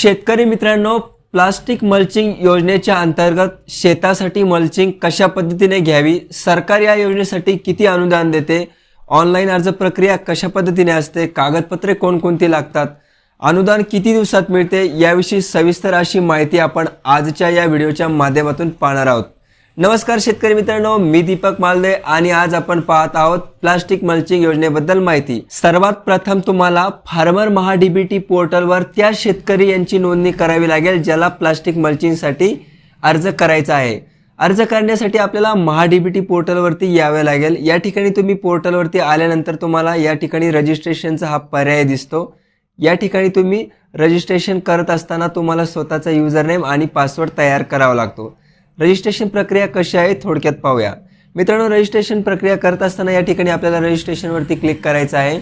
शेतकरी मित्रांनो plastic mulching योजनेच्या अंतर्गत शेतासाठी मल्चिंग कशा पद्धतीने घ्यावी? सरकार या योजनेसाठी किती अनुदान देते? ऑनलाईन अर्ज प्रक्रिया कशा पद्धतीने असते? कागदपत्रे कोणकोणती लागतात? अनुदान किती दिवसात मिळते? याविषयी सविस्तर अशी माहिती आपण आजच्या या व्हिडिओच्या माध्यमातून पाहणार आहोत. नमस्कार शेतकरी मित्रांनो मी दीपक मालदे आणि आज आपण पाहत आहोत प्लास्टिक मल्चिंग योजनेबद्दल माहिती. सर्वात प्रथम तुम्हाला फार्मर महाडीबीटी पोर्टलवर त्या शेतकरी यांची नोंदणी करावी लागेल ज्याला प्लास्टिक मल्चिंगसाठी अर्ज करायचा आहे. अर्ज करण्यासाठी आपल्याला महाडीबीटी पोर्टलवरती यावे लागेल. या ठिकाणी तुम्ही पोर्टलवरती आल्यानंतर तुम्हाला या ठिकाणी रजिस्ट्रेशनचा हा पर्याय दिसतो. या ठिकाणी तुम्ही रजिस्ट्रेशन करत असताना तुम्हाला स्वतःचा युजर नेम आणि पासवर्ड तयार करावा लागतो. रजिस्ट्रेशन प्रक्रिया कशी आहे थोडक्यात पाहूया. मित्रांनो रजिस्ट्रेशन प्रक्रिया करत असताना या ठिकाणी आपल्याला रजिस्ट्रेशनवरती क्लिक करायचं आहे.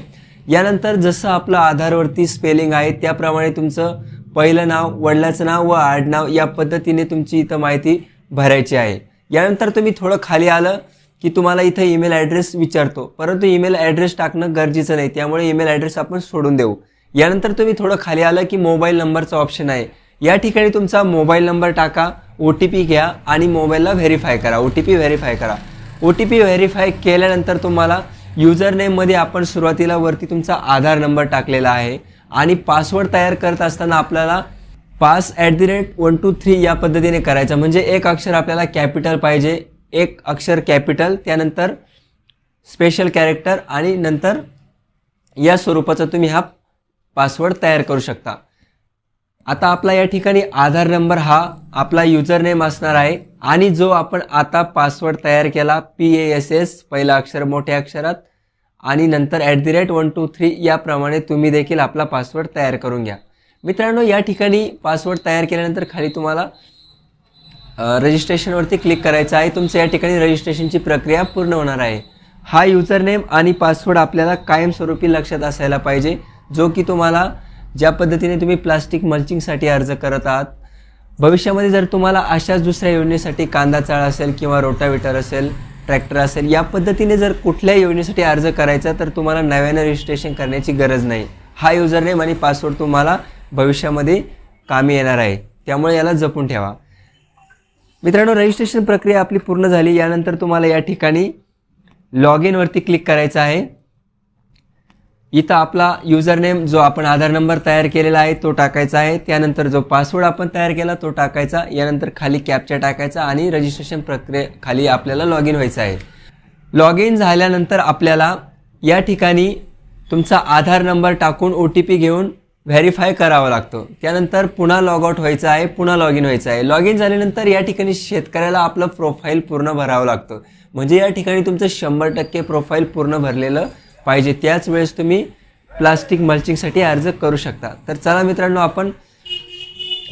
यानंतर जसं आपलं आधारवरती स्पेलिंग आहे त्याप्रमाणे तुमचं पहिलं नाव वडिलाचं नाव व आडनाव या पद्धतीने तुमची इथं माहिती भरायची आहे. यानंतर तुम्ही थोडं खाली आलं की तुम्हाला इथं ईमेल ॲड्रेस विचारतो. परंतु ईमेल ॲड्रेस टाकणं गरजेचं नाही त्यामुळे ईमेल ॲड्रेस आपण सोडून देऊ. यानंतर तुम्ही थोडं खाली आलं की मोबाईल नंबरचा ऑप्शन आहे. या ठिकाणी तुमचा मोबाईल नंबर टाका. ओ टी पी घ्या आणि मोबाईलला व्हेरीफाय करा. ओ टी पी व्हेरीफाय करा. ओ टी पी व्हेरीफाय केल्यानंतर तुम्हाला युजर नेममध्ये आपण सुरुवातीला वरती तुमचा आधार नंबर टाकलेला आहे आणि पासवर्ड तयार करत असताना आपल्याला pass at the rate one two three या पद्धतीने करायचं. म्हणजे एक अक्षर आपल्याला कॅपिटल पाहिजे. एक अक्षर कॅपिटल त्यानंतर स्पेशल कॅरेक्टर आणि नंतर या स्वरूपाचा तुम्ही हा पासवर्ड तयार करू शकता. आता आपला या ठिकाणी आधार नंबर हा आपला युजर नेम असणार आहे. आणि जो आपण आता पासवर्ड तयार केला पी ए एस एस पहिला अक्षर मोठ्या अक्षरात. आणि नंतर at the rate one two three याप्रमाणे तुम्ही देखील आपला पासवर्ड तयार करून घ्या. मित्रांनो या ठिकाणी पासवर्ड तयार केल्यानंतर खाली तुम्हाला रजिस्ट्रेशनवरती क्लिक करायचं आहे. तुमचं या ठिकाणी रजिस्ट्रेशनची प्रक्रिया पूर्ण होणार आहे. हा युजर नेम आणि पासवर्ड आपल्याला कायमस्वरूपी लक्षात असायला पाहिजे जो की तुम्हाला ज्या पद्धतीने तुम्ही प्लास्टिक मल्चिंगसाठी अर्ज करत आहात भविष्यामध्ये जर तुम्हाला अशाच दुसऱ्या योजनेसाठी कांदा चाळ असेल किंवा रोटावेटर असेल ट्रॅक्टर असेल या पद्धतीने जर कुठल्या योजनेसाठी अर्ज करायचा तर तुम्हाला नव्यानं रजिस्ट्रेशन करण्याची गरज नाही. हा युजर नेम आणि पासवर्ड तुम्हाला भविष्यामध्ये कामी येणार आहे. त्यामुळे याला जपून ठेवा. मित्रांनो रजिस्ट्रेशन प्रक्रिया आपली पूर्ण झाली. यानंतर तुम्हाला या ठिकाणी लॉग इनवरती क्लिक करायचं आहे. इथं आपला युजर नेम जो आपण आधार नंबर तयार केलेला आहे तो टाकायचा आहे. त्यानंतर जो पासवर्ड आपण तयार केला तो टाकायचा. यानंतर खाली कॅप्चा टाकायचा आणि रजिस्ट्रेशन प्रक्रिये खाली आपल्याला लॉग इन व्हायचं आहे. लॉग इन झाल्यानंतर आपल्याला या ठिकाणी तुमचा आधार नंबर टाकून ओ टी पी घेऊन व्हेरीफाय करावा लागतो. त्यानंतर पुन्हा लॉग आउट व्हायचं आहे पुन्हा लॉग इन व्हायचं आहे. लॉग इन झाल्यानंतर या ठिकाणी शेतकऱ्याला आपलं प्रोफाईल पूर्ण भरावं लागतं. म्हणजे या ठिकाणी तुमचं शंभर टक्के प्रोफाईल पूर्ण भरलेलं पाहिजे. त्याच वेळेस तुम्ही प्लास्टिक मल्चिंगसाठी अर्ज करू शकता. तर चला मित्रांनो आपण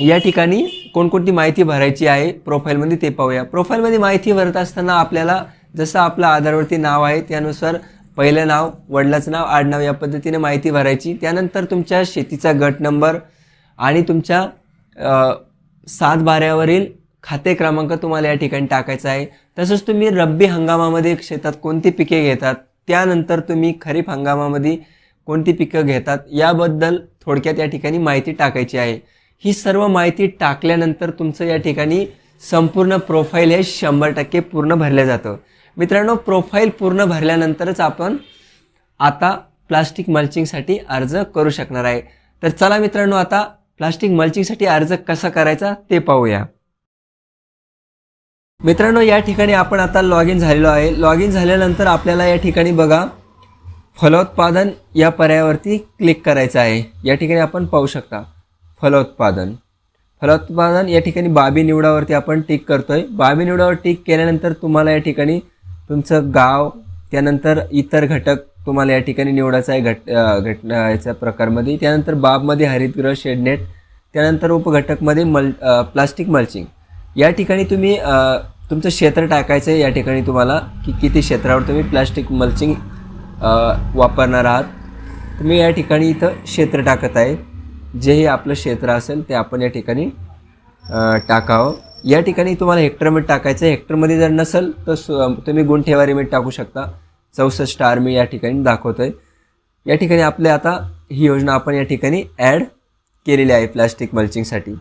या ठिकाणी कोणकोणती माहिती भरायची आहे प्रोफाईलमध्ये ते पाहूया. प्रोफाईलमध्ये माहिती भरत असताना आपल्याला जसं आपलं आधारवरती नाव आहे त्यानुसार पहिलं नाव वडिलाचं नाव आडनाव या पद्धतीने माहिती भरायची. त्यानंतर तुमच्या शेतीचा गट नंबर आणि तुमच्या सातबाऱ्यावरील सात बाऱ्यावरील खाते क्रमांक तुम्हाला या ठिकाणी टाकायचा आहे. तसंच तुम्ही रब्बी हंगामामध्ये शेतात कोणती पिके घेतात? त्यानंतर तुम्ही खरीप हंगामामध्ये कोणती पिकं घेतात याबद्दल थोडक्यात या ठिकाणी माहिती टाकायची आहे. ही सर्व माहिती टाकल्यानंतर तुमचं या ठिकाणी संपूर्ण प्रोफाईल हे शंभर टक्के पूर्ण भरलं जातं. मित्रांनो प्रोफाईल पूर्ण भरल्यानंतरच आपण आता प्लास्टिक मल्चिंगसाठी अर्ज करू शकणार आहे. तर चला मित्रांनो आता प्लास्टिक मल्चिंगसाठी अर्ज कसा करायचा ते पाहूया. मित्रांनो या ठिकाणी आपण आता लॉग इन झालेलो आहे. लॉग इन झाल्यानंतर आपल्याला या ठिकाणी बघा फलोत्पादन या पर्यायावरती क्लिक करायचं आहे. या ठिकाणी आपण पाहू शकता फलोत्पादन. फलोत्पादन या ठिकाणी बाबी निवडावरती आपण टिक करतोय. बाबी निवडावर टिक केल्यानंतर तुम्हाला या ठिकाणी तुमचं गाव त्यानंतर इतर घटक तुम्हाला या ठिकाणी निवडायचा आहे घट घटना याच्या प्रकारमध्ये. त्यानंतर बाबमध्ये हरितगृह शेडनेट. त्यानंतर उपघटकमध्ये मल प्लास्टिक मल्चिंग या ठिकाणी तुम्ही तुमचं क्षेत्र टाकायचं आहे या ठिकाणी तुम्हाला की किती क्षेत्रावर तुम्ही प्लास्टिक मल्चिंग वापरणार आहात. तुम्ही या ठिकाणी इथं क्षेत्र टाकत आहे. जेही आपलं क्षेत्र असेल ते आपण या ठिकाणी टाकावं. या ठिकाणी तुम्हाला हेक्टरमध्ये टाकायचं आहे. हेक्टरमध्ये जर नसेल तर तुम्ही तुम्ही मीठ टाकू शकता. चौसष्ट आर्मी मी या ठिकाणी दाखवतो आहे या ठिकाणी आपले आता ही योजना आपण या ठिकाणी ॲड केलेली आहे प्लास्टिक मल्चिंगसाठी.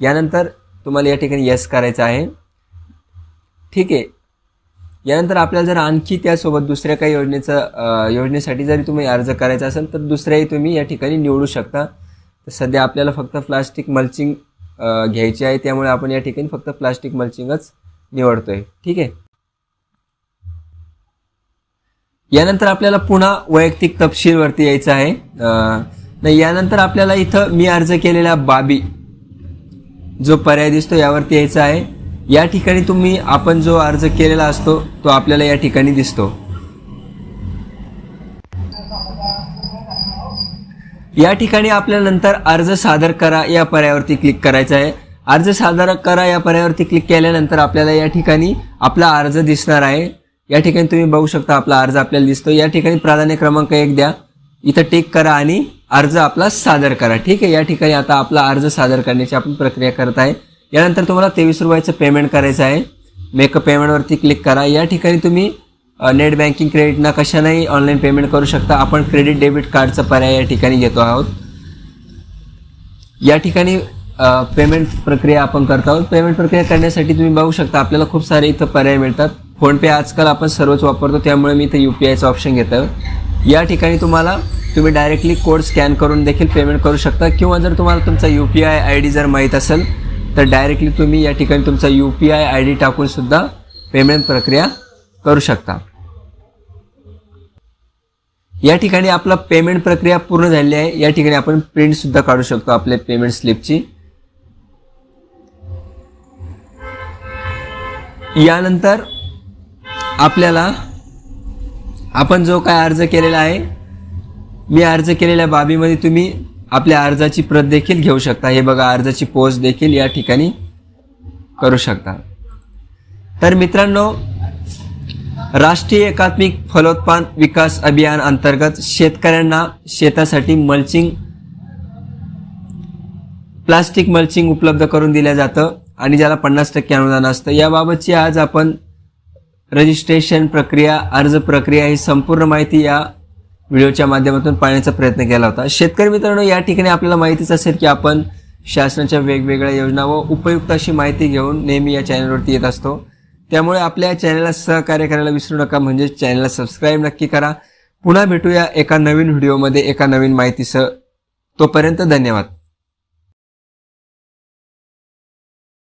यानंतर तुम्हाला या ठिकाणी यस करायचं आहे. ठीक आहे. यानंतर आपल्याला जर आणखी त्यासोबत दुसऱ्या काही योजनेचं योजनेसाठी जरी तुम्ही अर्ज करायचा असेल तर दुसऱ्याही तुम्ही या ठिकाणी निवडू शकता. तर सध्या आपल्याला फक्त प्लास्टिक मल्चिंग घ्यायची आहे. त्यामुळे आपण या ठिकाणी फक्त प्लास्टिक मल्चिंगच निवडतो आहे ठीक आहे. यानंतर आपल्याला पुन्हा वैयक्तिक तपशीलवरती यायचं आहे. नाही यानंतर आपल्याला इथं मी अर्ज केलेल्या बाबी जो पर्याय दिसतो यावरती यायचा आहे. या ठिकाणी तुम्ही आपण जो अर्ज केलेला असतो तो आपल्याला या ठिकाणी दिसतो. या ठिकाणी आपल्याला नंतर अर्ज सादर करा या पर्यायावरती क्लिक करायचा आहे. अर्ज सादर करा या पर्यायावरती क्लिक केल्यानंतर आपल्याला या ठिकाणी आपला अर्ज दिसणार आहे. या ठिकाणी तुम्ही बघू शकता आपला अर्ज आपल्याला दिसतो. या ठिकाणी प्राधान्य क्रमांक एक द्या. इथं टिक करा आणि अर्ज आपला सादर करा. ठीक आहे या ठिकाणी आता आपला अर्ज सादर करण्याची आपण प्रक्रिया करत आहे. यानंतर तुम्हाला तेवीस रुपयाचं पेमेंट करायचं आहे. मेकअप पेमेंटवरती क्लिक करा. या ठिकाणी तुम्ही नेट बँकिंग क्रेडिटना कशानेही ऑनलाईन पेमेंट करू शकता. आपण क्रेडिट डेबिट कार्डचा पर्याय या ठिकाणी घेतो आहोत. या ठिकाणी पेमेंट प्रक्रिया आपण करत आहोत. पेमेंट प्रक्रिया करण्यासाठी तुम्ही बघू शकता आपल्याला खूप सारे इथं पर्याय मिळतात. फोनपे आजकाल आपण सर्वच वापरतो त्यामुळे मी इथं यू पी आयचं ऑप्शन घेतो या ठिकाणी तुम्हाला तुम्ही डायरेक्टली कोड स्कॅन करून देखील पेमेंट करू शकता. किंवा जर तुम्हाला तुमचा U P I I D जर माहीत असेल तर डायरेक्टली तुम्ही या ठिकाणी तुमचा U P I I D टाकून सुद्धा पेमेंट प्रक्रिया करू शकता. या ठिकाणी आपला पेमेंट प्रक्रिया पूर्ण झालेली आहे. या ठिकाणी आपण प्रिंट सुद्धा काढू शकतो आपल्या पेमेंट स्लिपची यानंतर आपल्याला आपण जो काय अर्ज केलेला आहे मी अर्ज केलेल्या बाबीमध्ये तुम्ही आपल्या अर्जाची प्रत देखील घेऊ शकता. हे बघा अर्जाची पोस्ट देखील या ठिकाणी करू शकता. तर मित्रांनो राष्ट्रीय एकात्मिक फलोत्पादन विकास अभियान अंतर्गत शेतकऱ्यांना शेतासाठी मल्चिंग प्लास्टिक मल्चिंग उपलब्ध करून दिलं जातं आणि ज्याला पन्नास टक्के अनुदान असतं. याबाबतची आज आपण रजिस्ट्रेशन प्रक्रिया अर्ज प्रक्रिया ही संपूर्ण माहिती या व्हिडिओच्या माध्यमातून पाळण्याचा प्रयत्न केला होता. शेतकरी मित्रांनो या ठिकाणी आपल्याला माहितीच असेल की आपण शासनाच्या वेगवेगळ्या योजना व उपयुक्त अशी माहिती घेऊन नेहमी या चॅनलवरती येत असतो. त्यामुळे आपल्या चॅनलला सहकार्य करायला विसरू नका म्हणजे चॅनलला सबस्क्राईब नक्की करा. पुन्हा भेटूया एका नवीन व्हिडिओमध्ये एका नवीन माहितीसह. तोपर्यंत धन्यवाद.